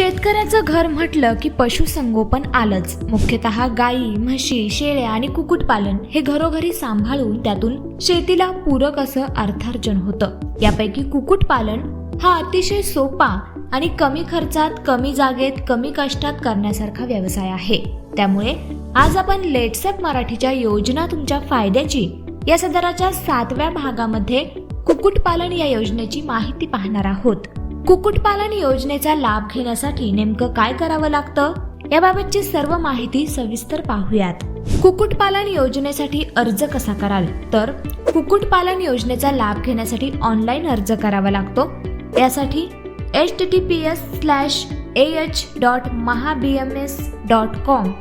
शेतकऱ्याचं घर म्हटलं की पशुसंगोपन आलंच. मुख्यतः गायी म्हशी शेळ्या आणि कुक्कुटपालन हे घरोघरी सांभाळून त्यातून शेतीला पूरक असं अर्थार्जन होतं. यापैकी कुक्कुटपालन हा अतिशय सोपा आणि कमी खर्चात कमी जागेत कमी कष्टात करण्यासारखा व्यवसाय आहे. त्यामुळे आज आपण लेट्सअप मराठीच्या योजना तुमच्या फायद्याची या सदराच्या सातव्या भागामध्ये कुक्कुटपालन या योजनेची माहिती पाहणार आहोत. कुक्कुटपालन योजनेचा लाभ घेण्यासाठी नेमकं काय करावं लागतं? याबाबतची सर्व माहिती सविस्तर पाहूयात. कुक्कुटपालन योजनेसाठी अर्ज कसा कराल? तर कुक्कुटपालन योजनेचा लाभ घेण्यासाठी ऑनलाईन अर्ज करावा लागतो. यासाठी H T P S slash A H dot महाबी M S dot com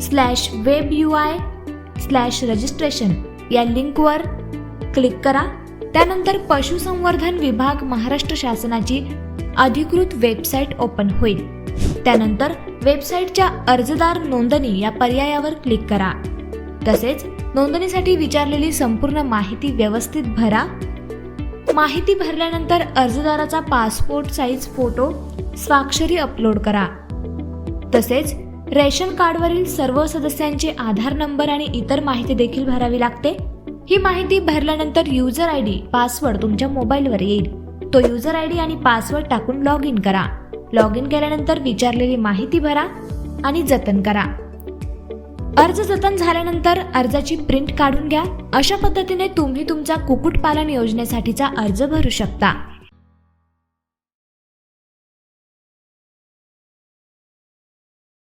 slash web U I slash registration या लिंकवर क्लिक करा. त्यानंतर पशुसंवर्धन विभाग महाराष्ट्र शासनाची अधिकृत वेबसाईट ओपन होईल. त्यानंतर वेबसाईटच्या अर्जदार नोंदणी या पर्यायावर क्लिक करा. तसेच नोंदणीसाठी विचारलेली संपूर्ण माहिती व्यवस्थित भरा. माहिती भरल्यानंतर अर्जदाराचा पासपोर्ट साईज फोटो स्वाक्षरी अपलोड करा. तसेच रेशन कार्डवरील सर्व सदस्यांचे आधार नंबर आणि इतर माहिती देखील भरावी लागते. ही माहिती भरल्यानंतर युजर आय डी पासवर्ड तुमच्या मोबाईलवर येईल. तो युजर आय डी आणि पासवर्ड टाकून लॉग इन करा. लॉग इन केल्यानंतर विचारलेली माहिती भरा आणि जतन करा. अर्ज जतन झाल्यानंतर अर्जाची प्रिंट काढून घ्या. अशा पद्धतीने तुम्ही तुमचा कुक्कुटपालन योजनेसाठीचा अर्ज भरू शकता.